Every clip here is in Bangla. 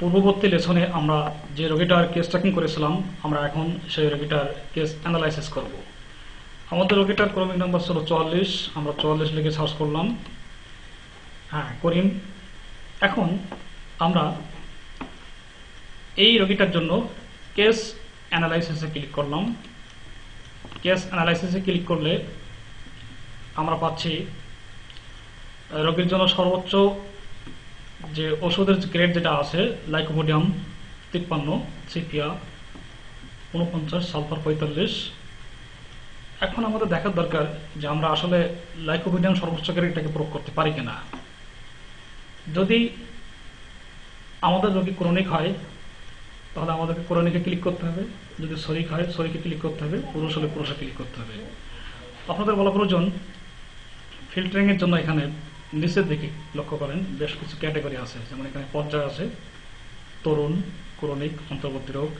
পূর্ববর্তী লেসনে আমরা যে রোগীটার কেস ট্র্যাকিং করেছিলাম, আমরা এখন সেই রোগীটার কেস অ্যানালাইসিস করব। আমাদের রোগীটার ক্রমিক নাম্বার ছিল চুয়াল্লিশ, আমরা চুয়াল্লিশ লিখে সার্চ করলাম। হ্যাঁ করিম, এখন আমরা এই রোগীটার জন্য কেস অ্যানালাইসিসে ক্লিক করলাম। কেস অ্যানালাইসিসে ক্লিক করলে আমরা পাচ্ছি, রোগীর জন্য সর্বোচ্চ যে ওষুধের গ্রেড যেটা আছে লাইকোপোডিয়াম তিপ্পান্ন সিপিয়া উনপঞ্চাশ সালফার পঁয়তাল্লিশ। এখন আমাদের দেখার দরকার যে আমরা আসলে লাইকোপোডিয়াম সর্বোচ্চ গ্রেডটাকে প্রয়োগ করতে পারি কিনা। যদি আমাদের রোগী ক্রনিক হয়, তাহলে আমাদেরকে ক্রনিকে ক্লিক করতে হবে। যদি শরিক হয়, শরিকে ক্লিক করতে হবে। পুরুষ হলে পুরুষে ক্লিক করতে হবে। আপনাদের বলা প্রয়োজন ফিল্টারিংয়ের জন্য এখানে নিচের দিকে লক্ষ্য করেন, বেশ কিছু ক্যাটাগরি আছে। যেমন এখানে পর্যায় আছে, তরুণ, ক্রনিক, অন্তর্বর্তী রোগ,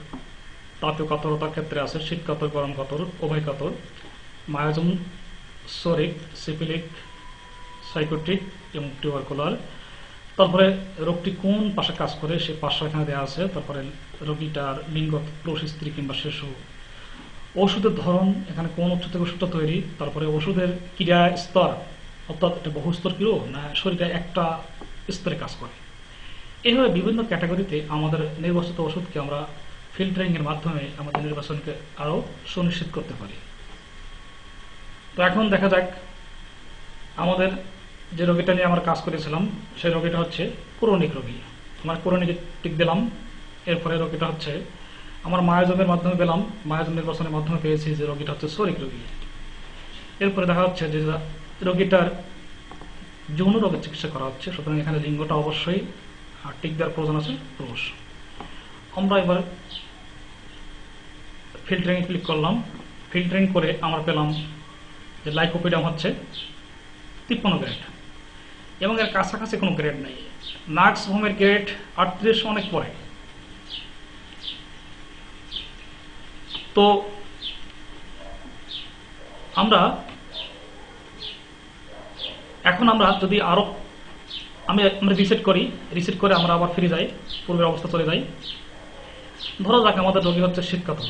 তাপীয় কাতরতার ক্ষেত্রে আছে শীত কাতর গরম কাতর উভয় কাতর মায়াজম, সরিক সিপিলিক সাইকোট্রিক এবং টিউবারকুলার। তারপরে রোগটি কোন পাশে কাজ করে সে পাশে এখানে দেওয়া আছে। তারপরে রোগীটার লিঙ্গ পুরুষ স্ত্রী কিংবা শিশু। ওষুধের ধরন, এখানে কোন উচ্চ থেকে ওষুধটা তৈরি, তারপরে ওষুধের ক্রিয়া স্তর অর্থাৎ এটা বহুস্তর ক্রিয় না, শরীরে একটা স্তরে কাজ করে। এইভাবে বিভিন্ন ক্যাটাগরিতে আমাদের নির্বাচিত ওষুধকে আমরা ফিল্টারিং এর মাধ্যমে আমাদের নির্বাচনকে আরও সুনিশ্চিত করতে পারি। তো এখন দেখা যাক, আমাদের যে রোগীটা নিয়ে আমরা কাজ করেছিলাম, সেই রোগীটা হচ্ছে ক্রনিক রোগী। আমার ক্রনিকে টিক দিলাম, এরপরে রোগীটা হচ্ছে আমার মায়াজমের মাধ্যমে পেলাম মায়াজম নির্বাচনের মাধ্যমে পেয়েছি যে রোগীটা হচ্ছে শরিক রোগী। এরপরে দেখা যাচ্ছে যে রোগীটার যৌন রোগের চিকিৎসা করা হচ্ছে। সুতরাং এখানে লিঙ্গটা অবশ্যই টিক দেওয়ার প্রয়োজন আছে, পুরুষ। আমরা এবার ফিল্টারিং ক্লিক করলাম। ফিল্টারিং করে আমরা পেলাম যে লাইকোপিডিয়াম হচ্ছে তিপ্পান্ন গ্রেড এবং এর কাছাকাছি কোনো গ্রেড নেই। নাক্স হোমের গ্রেড আটত্রিশ অনেক পরে। তো আমরা এখন আমরা যদি আরও আমি আমরা রিসেট করি রিসেট করে আমরা আবার ফিরে যাই, পূর্বের অবস্থা চলে যাই। ধরো যাক আমাদের রোগী হচ্ছে শীতকাতর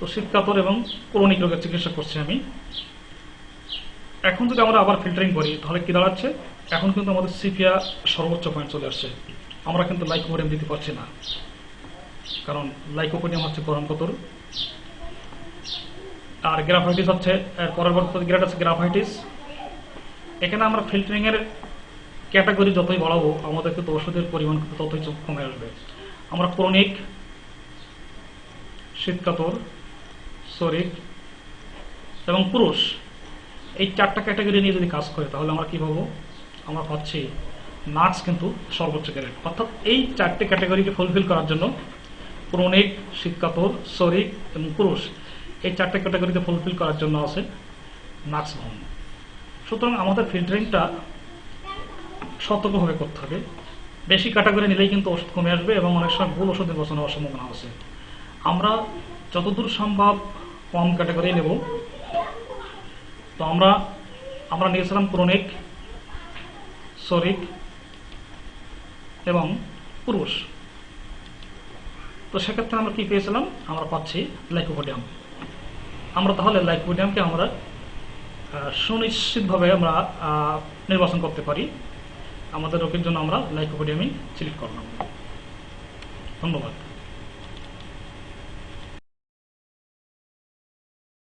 তো শীতকাতর এবং ক্রনিক রোগের চিকিৎসা করছি আমি। এখন যদি আমরা আবার ফিল্টারিং করি, তাহলে কি দাঁড়াচ্ছে? এখন কিন্তু আমাদের সিপিয়া সর্বোচ্চ পয়েন্ট চলে আসছে। আমরা কিন্তু লাইকোপোডিয়াম দিতে পারছি না। কারণ লাইকোপোডিয়াম হচ্ছে গরম কতর। আর গ্রাফাইটিস হচ্ছে পরবর্তী গ্রেড আছে গ্রাফাইটিস এখানে আমরা ফিল্টারিং এর ক্যাটাগরি যতই বাড়াবো, আমাদের কিন্তু ওষুধের পরিমাণ কিন্তু ততই কমে আসবে। আমরা ক্রনিক শীতকাতর শরিক এবং পুরুষ, এই চারটা ক্যাটাগরি নিয়ে যদি কাজ করে, তাহলে আমরা কি পাবো? আমরা পাচ্ছি নার্স কিন্তু সর্বোচ্চ গ্রেড অর্থাৎ এই চারটে ক্যাটাগরিকে ফুলফিল করার জন্য ক্রনিক শীতকাতর শরিক এবং পুরুষ, এই চারটে ক্যাটাগরিকে ফুলফিল করার জন্য আছে নার্স ভবন সুতরাং আমাদের ফিল্টারিংটা সতর্কভাবে করতে হবে। বেশি ক্যাটাগরি নিলেই কিন্তু ওষুধ কমে আসবে এবং অনেক সময় ভুল ওষুধ নির্বাচন হওয়ার সম্ভাবনা আছে। আমরা যতদূর সম্ভব কম ক্যাটাগরি নেব। তো আমরা আমরা নিয়েছিলাম ক্রনিক শরিক এবং পুরুষ তো সেক্ষেত্রে আমরা কি পেয়েছিলাম? আমরা পাচ্ছি লাইকোপোডিয়াম আমরা তাহলে লাইকোপোডিয়ামকে আমরা সুনিশ্চিতভাবে আমরা নির্বাচন করতে পারি। আমাদের রোগের জন্য আমরা লাইকোপোডিয়ামই সিলেক্ট করলাম। ধন্যবাদ।